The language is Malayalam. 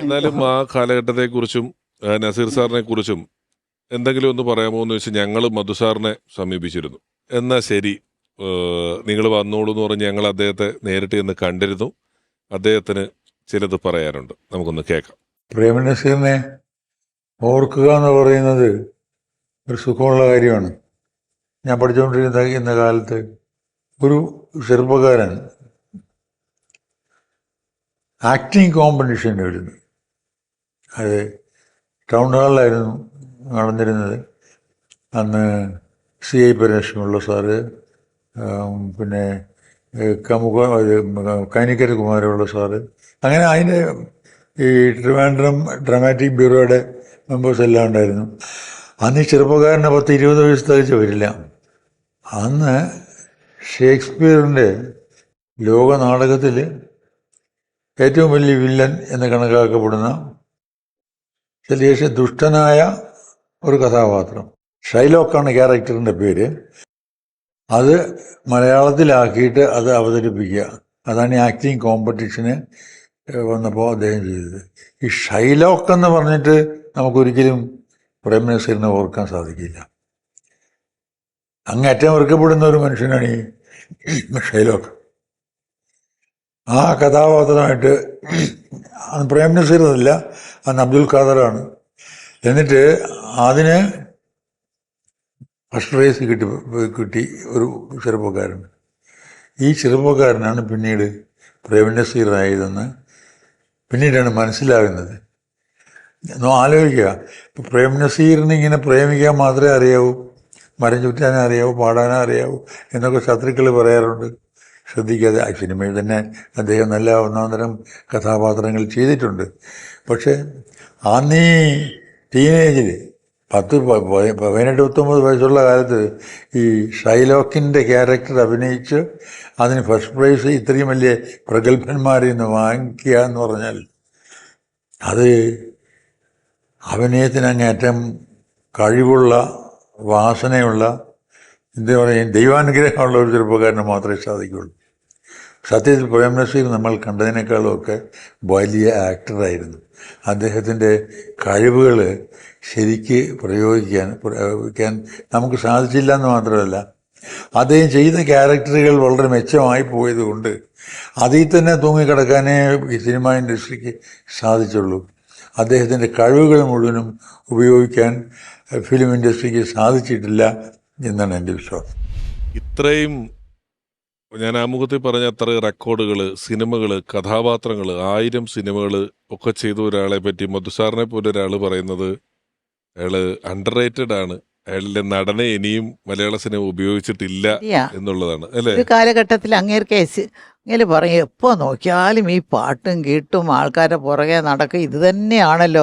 എന്നാലും ആ കാലഘട്ടത്തെ കുറിച്ചും നസീർ സാറിനെ കുറിച്ചും എന്തെങ്കിലും ഒന്ന് പറയാമോ എന്ന് വെച്ചാൽ ഞങ്ങൾ മധു സാറിനെ സമീപിച്ചിരുന്നു. എന്നാ ശരി. നിങ്ങൾ വന്നോളൂ എന്ന് പറഞ്ഞ് ഞങ്ങൾ അദ്ദേഹത്തെ നേരിട്ട് ഇന്ന് കണ്ടിരുന്നു. അദ്ദേഹത്തിന് ചിലത് പറയാനുണ്ട്. നമുക്കൊന്ന് കേൾക്കാം. പ്രേമനസീറിനെ ഓർക്കുക എന്ന് പറയുന്നത് ഒരു സുഖമുള്ള കാര്യമാണ്. ഞാൻ പഠിച്ചുകൊണ്ടിരുന്ന ഇന്ന കാലത്ത് ഒരു ചെറുപ്പക്കാരൻ ആക്ടിങ് കോമ്പറ്റീഷൻ എഴുതുന്നു അത് ടൗൺ ഹാളിലായിരുന്നു നടന്നിരുന്നത്. അന്ന് സി ഐ പരമേശ്വരമുള്ള സാറ് പിന്നെ കമുക കൈനിക്കര കുമാരമുള്ള സാറ്. അങ്ങനെ അതിന്റെ ഈ ട്രിവാൻഡ്രം ഡ്രാമാറ്റിക് ബ്യൂറോയുടെ മെമ്പേഴ്സ് എല്ലാം ഉണ്ടായിരുന്നു. അന്ന് ഈ ചെറുപ്പക്കാരന് പത്ത് ഇരുപത് വയസ്സ് തികച്ച് വരില്ല. അന്ന് ഷേക്സ്പിയറിന്റെ ലോക നാടകത്തിൽ ഏറ്റവും വലിയ വില്ലൻ എന്ന് കണക്കാക്കപ്പെടുന്ന ശേഷം ദുഷ്ടനായ ഒരു കഥാപാത്രം. ഷൈലോക്കാണ് ക്യാരക്ടറിന്റെ പേര്. അത് മലയാളത്തിലാക്കിയിട്ട് അത് അവതരിപ്പിക്കുക. അതാണ് ഈ ആക്ടിങ് കോമ്പറ്റീഷന് വന്നപ്പോൾ അദ്ദേഹം ചെയ്തത്. ഈ ഷൈലോക്ക് എന്ന് പറഞ്ഞിട്ട് നമുക്കൊരിക്കലും പ്രേമനസീറിനെ ഓർക്കാൻ സാധിക്കില്ല. അങ്ങേറ്റം വെറുക്കപ്പെടുന്ന ഒരു മനുഷ്യനാണ് ഈ ഷൈലോക്ക്. ആ കഥാപാത്രമായിട്ട് പ്രേം നസീർ എന്നല്ല അന്ന് അബ്ദുൽ ഖാദറാണ്. എന്നിട്ട് അതിന് ഫസ്റ്റ് പ്രൈസ് കിട്ടി കിട്ടി ഒരു ചെറുപ്പക്കാരൻ. ഈ ചെറുപ്പക്കാരനാണ് പിന്നീട് പ്രേം നസീറായതെന്ന് പിന്നീടാണ് മനസ്സിലാകുന്നത്. ആലോചിക്കുക. ഇപ്പം പ്രേം നസീറിനെ ഇങ്ങനെ പ്രേമിക്കാൻ മാത്രമേ അറിയാവൂ. മരം ചുറ്റാനേ അറിയാവൂ പാടാനേ അറിയാവൂ എന്നൊക്കെ ശത്രുക്കൾ പറയാറുണ്ട്. ശ്രദ്ധിക്കാതെ ആ സിനിമയിൽ തന്നെ അദ്ദേഹം നല്ല ഒന്നാന്തരം കഥാപാത്രങ്ങൾ ചെയ്തിട്ടുണ്ട്. പക്ഷേ അന്നീ ടീനേജിൽ പത്ത് പതിനെട്ട് പത്തൊമ്പത് വയസ്സുള്ള കാലത്ത് ഈ ഷൈലോക്കിന്റെ ക്യാരക്ടർ അഭിനയിച്ച് അതിന് ഫസ്റ്റ് പ്രൈസ് ഇത്രയും വലിയ പ്രഗത്ഭന്മാരിൽ നിന്ന് വാങ്ങിക്കുക എന്ന് പറഞ്ഞാൽ അത് അഭിനയത്തിനങ്ങേറ്റം കഴിവുള്ള വാസനയുള്ള എന്താ പറയുക ദൈവാനുഗ്രഹമുള്ള ഒരു ചെറുപ്പക്കാരന് മാത്രമേ സാധിക്കുകയുള്ളൂ. സത്യത്തിൽ പ്രേം നസീർ നമ്മൾ കണ്ടതിനേക്കാളും ഒക്കെ വലിയ ആക്ടറായിരുന്നു. അദ്ദേഹത്തിന്റെ കഴിവുകൾ ശരിക്ക് പ്രയോഗിക്കാൻ പ്രയോഗിക്കാൻ നമുക്ക് സാധിച്ചില്ല എന്ന് മാത്രമല്ല അദ്ദേഹം ചെയ്ത ക്യാരക്ടറുകൾ വളരെ മെച്ചമായി പോയതുകൊണ്ട് അതിൽ തന്നെ തൂങ്ങിക്കിടക്കാനേ ഈ സിനിമ ഇൻഡസ്ട്രിക്ക് സാധിച്ചുള്ളൂ. അദ്ദേഹത്തിന്റെ കഴിവുകൾ മുഴുവനും ഉപയോഗിക്കാൻ ഫിലിം ഇൻഡസ്ട്രിക്ക് സാധിച്ചിട്ടില്ല. എന്നാണ് എന്റെ വിശ്വാസം. ഇത്രയും ഞാൻ ആമുഖത്തിൽ പറഞ്ഞ അത്ര റെക്കോർഡുകൾ സിനിമകൾ കഥാപാത്രങ്ങൾ ആയിരം സിനിമകൾ ഒക്കെ ചെയ്ത ഒരാളെ പറ്റി മധുസാറിനെ പോലെ ഒരാൾ പറയുന്നത് അയാൾ അണ്ടർ റേറ്റഡ് ആണ്. അയാളുടെ നടനെ ഇനിയും മലയാള സിനിമ ഉപയോഗിച്ചിട്ടില്ല എന്നുള്ളതാണ് അല്ലേ? ഒരു കാലഘട്ടത്തിൽ അങ്ങേർക്ക് കേസ് ഇങ്ങനെ പറയും എപ്പോൾ നോക്കിയാലും ഈ പാട്ടും കീട്ടും ആൾക്കാരുടെ പുറകെ നടക്കും ഇത് തന്നെയാണല്ലോ.